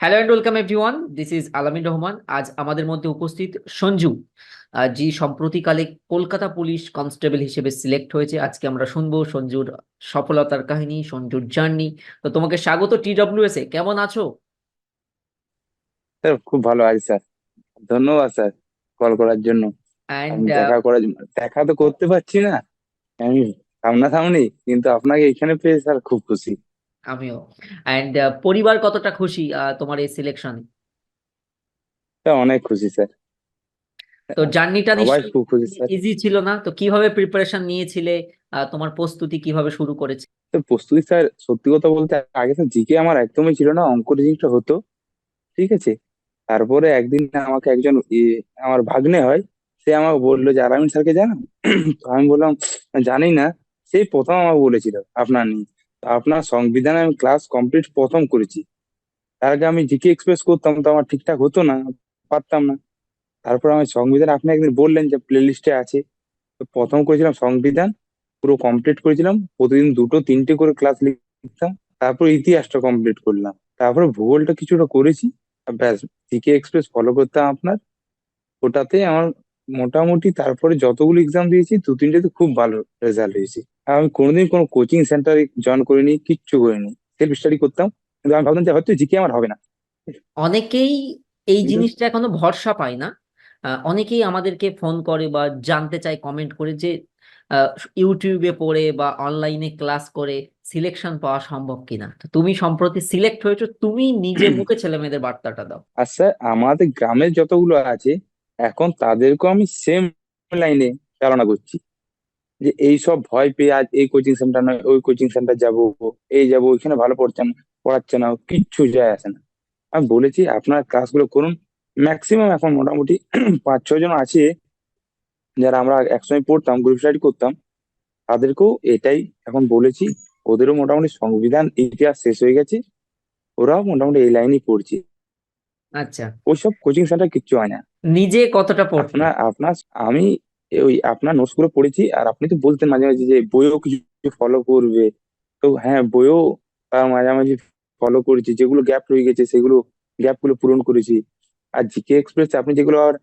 Hello and welcome everyone this is Alamin Rahman আজ আমাদের মধ্যে উপস্থিত সঞ্জু যিনি সম্প্রতিকালে কলকাতা পুলিশ কনস্টেবল হিসেবে সিলেক্ট হয়েছে। আজকে আমরা শুনব সঞ্জুর সফলতার কাহিনী সঞ্জুর জার্নি। তো তোমাকে স্বাগত টিডব্লিউএস এ। কেমন আছো? স্যার খুব ভালো আছি স্যার। ধন্যবাদ স্যার কল করার জন্য। দেখা করার জন্য দেখা তো করতে পারছি না। আমি সামনাসামনি কিন্তু আপনাকে এখানে পেয়ে স্যার খুব খুশি। আমিও। অ্যান্ড পরিবার কতটা খুশি তোমার এই সিলেকশনে স্যার অনেক খুশি স্যার তো জার্নিটা ইজি ছিল না? তো কীভাবে প্রিপারেশন নিয়েছিলে? তোমার প্রস্তুতি কীভাবে শুরু করেছে? প্রস্তুতি স্যার সত্যি কথা বলতে আগে স্যার জিকে আমার একদমই ছিল না অঙ্ক জিনিসটা হতো ঠিক আছে? তারপরে একদিন আমাকে একজন আমার ভাগ্নে হয় সে আমাকে বলল যে আলামিন স্যারকে জানো? তো আমি বললাম জানি না। সেই প্রথম আমাকে বলেছিল আপনার নিয়ে। আপনার সংবিধানে আমি ক্লাস কমপ্লিট প্রথম করেছি। তার আগে আমি জিকে এক্সপ্রেস করতাম, তো আমার ঠিকঠাক হতো না, পারতাম না। তারপর আমি সংবিধান, আপনি একদিন বললেন যে প্লে লিস্টে আছে। তো প্রথম করেছিলাম সংবিধান, পুরো কমপ্লিট করেছিলাম, প্রতিদিন দুটো, তিনটে করে ক্লাস লিখতাম, তারপর ইতিহাসটা কমপ্লিট করলাম। তারপরে ভূগোলটা কিছুটা করেছি ব্যাস জিকে এক্সপ্রেস ফলো করতাম আপনার। ওটাতে আমার মোটামুটি তারপরে যতগুলো এক্সাম দিয়েছি দু তিনটে তো খুব ভালো রেজাল্ট হয়েছে। আর আমি কোনোদিন কোনো কোচিং সেন্টারে জয়েন করিনি কিচ্ছু করিনি। সেলফ স্টাডি করতাম কিন্তু আমি ভাবতাম যে হয়তো জিকে আমার হবে না। অনেকেই এই জিনিসটা এখনও ভরসা পায় না। অনেকেই আমাদেরকে ফোন করে বা জানতে চায় কমেন্ট করে যে ইউটিউবে পড়ে বা অনলাইনে ক্লাস করে সিলেকশন পাওয়া সম্ভব কিনা। তো তুমি সম্প্রতি সিলেক্ট হয়েছো তুমি নিজে মুখে ছেলে মেয়েদের বার্তাটা দাও। আর স্যার আমাদের গ্রামের যতগুলো আছে এখন তাদেরকেও আমি সেম লাইনে চালনা করছি যে এই সব ভয় পেয়ে আজ এই কোচিং সেন্টার নয় ওই কোচিং সেন্টার যাব এই যাব ওইখানে ভালো পড়ছে না পড়াচ্ছে না কিচ্ছু যায় আসে না। আমি বলেছি আপনার ক্লাসগুলো করুন। ম্যাক্সিমাম এখন মোটামুটি পাঁচ ছয় জন আছে যারা আমরা একসঙ্গে পড়তাম গ্রুপ স্টাডি করতাম তাদেরকেও এটাই এখন বলেছি ওদেরও মোটামুটি সংবিধান ইতিহাস শেষ হয়ে গেছে ওরাও মোটামুটি এই লাইনেই পড়ছে। আচ্ছা। ওইসব কোচিং সেন্টার কিচ্ছু হয় না। নিজে কতটা পড়তে আপনার আপনার আমি ওই আপনার নোটসগুলো পড়েছি আর আপনি তো বলতেন মাঝে মাঝে যে বইও কিছু ফলো করবে। তো হ্যাঁ বইও তার মাঝামাঝি ফলো করেছি যেগুলো গ্যাপ রয়ে গেছে সেগুলো গ্যাপগুলো পূরণ করেছি। আর জিকে এক্সপ্রেস আপনি যেগুলো আর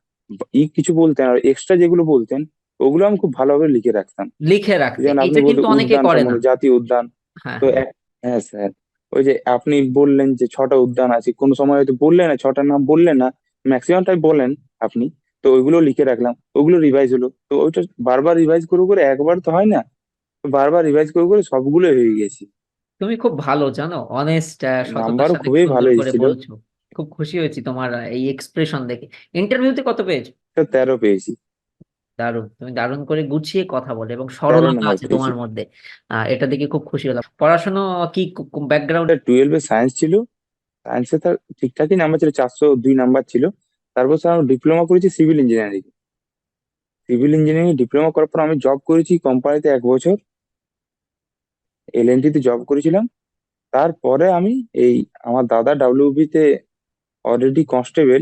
ই কিছু বলতেন আর এক্সট্রা যেগুলো বলতেন ওগুলো আমি খুব ভালোভাবে লিখে রাখতাম। লিখে রাখতে যেমন আপনি এটা বলতে কিন্তু অনেকে উদ্যান করে না। সম্বন্ধে জাতীয় উদ্যান। হ্যাঁ। তো এক হ্যাঁ স্যার ওই যে আপনি বললেন যে ছটা উদ্যান আছে কোন সময় হয়তো বললেন না ছটার নাম বললেন না ম্যাক্সিমাম টাইম বলেন আপনি তো ওইগুলো লিখে রাখলাম ওগুলো রিভাইজ হলো তো ওইটা বারবার রিভাইজ করে করে একবার তো হয় না বারবার রিভাইজ করে করে সবগুলো হয়ে গেছি। তুমি খুব ভালো জানো অনেস্ট সাথে খুবই ভালো এসেছিল খুব খুশি হয়েছি তোমার এই এক্সপ্রেশন দেখে। ইন্টারভিউতে কত পেয়েছ? তো তেরো পেয়েছি। দারুণ তুমি দারুণ করে গুছিয়ে কথা বলে এবং সরলতা নম্বর আছে তোমার মধ্যে। আহ, এটা দেখে খুব খুশি হলাম। পড়াশোনা কি ব্যাকগ্রাউন্ড টুয়েলভে সায়েন্স ছিল সায়েন্সে তার ঠিকঠাকই নাম্বার ছিল চারশো দুই নাম্বার ছিল। তারপর স্যার আমি ডিপ্লোমা করেছি civil engineering civil engineering diploma করার পর আমি জব করেছি কোম্পানিতে এক বছর। এল এন তে জব করেছিলাম। তারপরে আমি এই আমার দাদা ডাব্লিউবি তে অলরেডি কনস্টেবল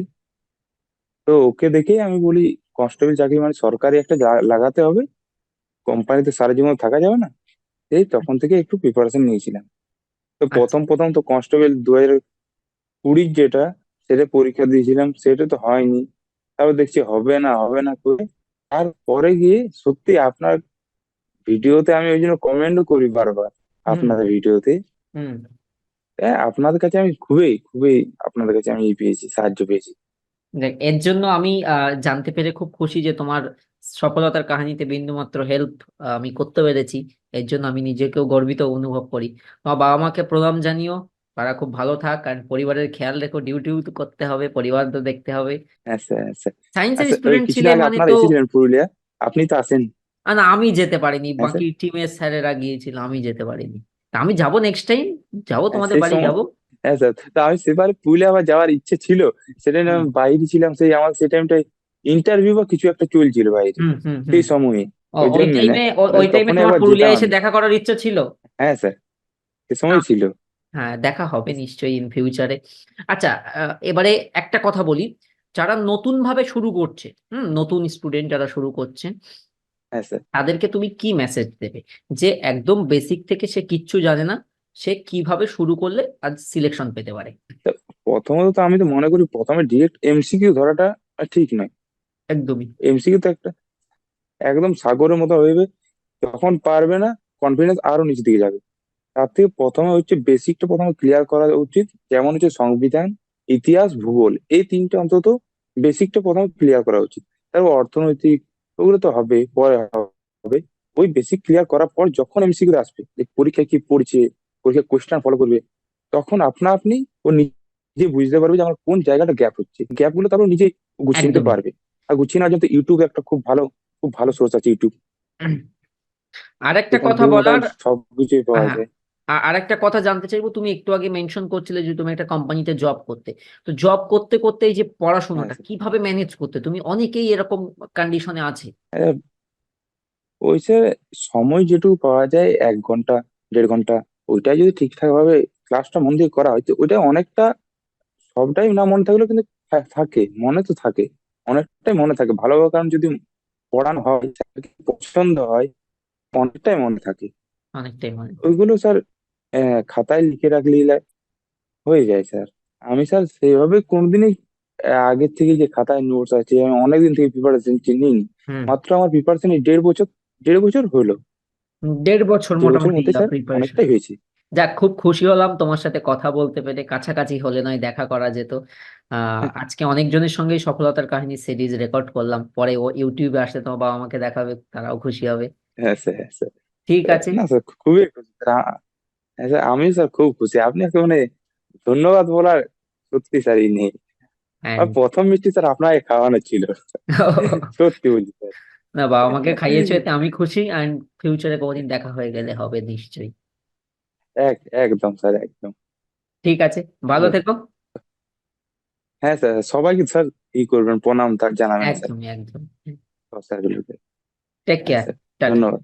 তো ওকে দেখেই আমি বলি কনস্টেবল চাকরি মানে সরকারি একটা লাগাতে হবে। কোম্পানিতে সারা জীবন থাকা যাবে না। এই তখন থেকে একটু প্রিপারেশন নিয়েছিলাম। তো আচ্ছা। প্রথম প্রথম তো কনস্টেবল দু হাজার কুড়ির যেটা সেটা পরীক্ষা দিয়েছিলাম সেটা তো হয়নি। তারপর দেখছি হবে না হবে না করে। তারপরে গিয়ে সত্যি আপনার ভিডিওতে আমি ওই জন্য কমেন্টও করি বারবার আপনাদের ভিডিওতে। হ্যাঁ আপনাদের কাছে আমি খুবই খুবই আপনাদের কাছে আমি পেয়েছি সাহায্য পেয়েছি। দেখ এর জন্য আমি জানতে পেরে খুব খুশি যে তোমার সফলতার কাহিনীতে বিন্দুমাত্র হেল্প আমি করতে পেরেছি। এর জন্য আমি নিজেকেও গর্বিত অনুভব করি। তোমার বাবা মাকে প্রণাম জানিও। তারা খুব ভালো থাক কারণ পরিবারের খেয়াল রেখো ডিউটিও তো করতে হবে পরিবার তো দেখতে হবে। হ্যাঁ হ্যাঁ সায়েন্সের আচ্ছা স্টুডেন্ট ছিলে মানে তো পুরুলিয়া আপনি তো আসেন আ, না আমি যেতে পারিনি হ্যাঁ স্যার বাকি টিমের স্যারেরা গিয়েছিল আমি যেতে পারিনি। আমি যাব নেক্সট টাইম যাব হ্যাঁ তোমাদের বাড়ি যাব। হ্যাঁ স্যার তা আমি সেবারে পুরুলিয়া আবার যাওয়ার ইচ্ছে ছিল সেটা আমি বাইরে ছিলাম সেই আমার সেই টাইমটাই ইন্টারভিউ বা কিছু একটা চলছিল বাইরে সেই সময়ে ওই টাইমে ওই টাইমে তোমার পুরুলিয়া এসে দেখা করার ইচ্ছা ছিল? হ্যাঁ স্যার সে সময় ছিল। হ্যাঁ দেখা হবে নিশ্চয়ই ইন ফিউচারে আচ্ছা এবারে একটা কথা বলি। যারা নতুন ভাবে শুরু করছে হুম নতুন স্টুডেন্ট যারা শুরু করছে হ্যাঁ তাদেরকে তুমি কি মেসেজ দেবে? যে একদম বেসিক থেকে সে কিচ্ছু জানে না সে কীভাবে শুরু করলে আজ সিলেকশন পেতে পারে। প্রথমত তো আমি তো মনে করি প্রথমে ডিরেক্ট এমসিকিউ ধরাটা ঠিক নয়। একদমই। এমসিকিউ তো একটা একদম সাগরের মতো হইবে যখন পারবে না কনফিডেন্স আরও নিচে দিকে যাবে। তার থেকে প্রথমে হচ্ছে বেসিকটা প্রথমে ক্লিয়ার করা উচিত যেমন হচ্ছে সংবিধান ইতিহাস ভূগোল এই তিনটে অন্তত বেসিকটা প্রথমে ক্লিয়ার করা উচিত। তারপর অর্থনৈতিক ওগুলো তো হবে পরে হবে। ওই বেসিক ক্লিয়ার করার পর যখন এমসিকিউ আসবে যে পরীক্ষায় কি পড়ছে পরীক্ষায় কোশ্চেন ফলো করবে তখন আপনা আপনি ও নিজে বুঝতে পারবে যে আমার কোন জায়গাটা গ্যাপ হচ্ছে। গ্যাপগুলো তারপর নিজে গুছিয়ে নিতে পারবে। আর গুছিয়ে নেওয়ার জন্য ইউটিউব একটা খুব ভালো খুব ভালো সোর্স আছে ইউটিউব আর একটা কথা বলার সবকিছুই পাওয়া হ্যাঁ, যায়। আর একটা কথা জানতে চাইব তুমি একটু আগে মেনশন করছিলে যে তুমি একটা কোম্পানিতে জব করতে। তো জব করতে করতে এই যে পড়াশোনাটা হ্যাঁ, কীভাবে ম্যানেজ করতে? তুমি অনেকেই এরকম কন্ডিশনে আছে। আহ, ওইসে সময় যেটুকু পাওয়া যায় এক ঘণ্টা দেড় ঘণ্টা ওইটাই যদি ঠিকঠাক ভাবে ক্লাসটা মন দিয়ে করা হয় তো ওইটা অনেকটা সবটাই না মনে থাকলেও কিন্তু থাকে মনে তো থাকে অনেকটাই মনে থাকে। ভালোভাবে কারণ যদি পড়ানো হয় পছন্দ হয় অনেকটাই মনে থাকে। অনেকটাই মানে ওইগুলো স্যার আহ, খাতায় লিখে রাখলেই লা- হয়ে যায় স্যার। আমি স্যার সেইভাবে কোনোদিনই আহ, আগের থেকে যে খাতায় নোটস আছে আমি অনেকদিন থেকে প্রিপারেশন নিইনি হুম। মাত্র আমার প্রিপারেশন দেড় বছর দেড় বছর হলো। দেড় বছর দেড় বছরের মোটামুটি মধ্যে স্যার প্রিপারেশন অনেকটাই হয়েছে। যাক খুব খুশি হলাম তোমার সাথে কথা বলতে পেরে। কাছাকাছি হলে নয় দেখা করা যেত। আহ আজকে অনেকজনের সঙ্গেই সফলতার কাহিনী সিরিজ রেকর্ড করলাম। পরে ও ইউটিউবে আসলে তোমার বাবা মাকে দেখাবে তারাও খুশি হবে। হ্যাঁ স্যার হ্যাঁ স্যার। ঠিক আছে। না স্যার খুবই খুশি। স্যার আ- হ্যাঁ স্যার আমি স্যার খুব খুশি। আপনি আজকে মানে ধন্যবাদ বলার সত্যি স্যার ই নেই। হ্যাঁ। আর প্রথম মিষ্টি স্যার আপনাকে খাওয়ানো ছিল। সত্যি বলছি স্যার। না বাবা মাকে খাইয়েছো এতে আমি খুশি। অ্যান্ড ফিউচারে কোনোদিন দেখা হয়ে গেলে হবে নিশ্চয়ই। এক একদম স্যার একদম। ঠিক আছে ভালো থেকো। হ্যাঁ স্যার সবাইকে স্যার ই করবেন প্রণাম তার জানাবেন স্যার। একদমই একদম স্যারগুলোকে। টেক কেয়ার ধন্যবাদ।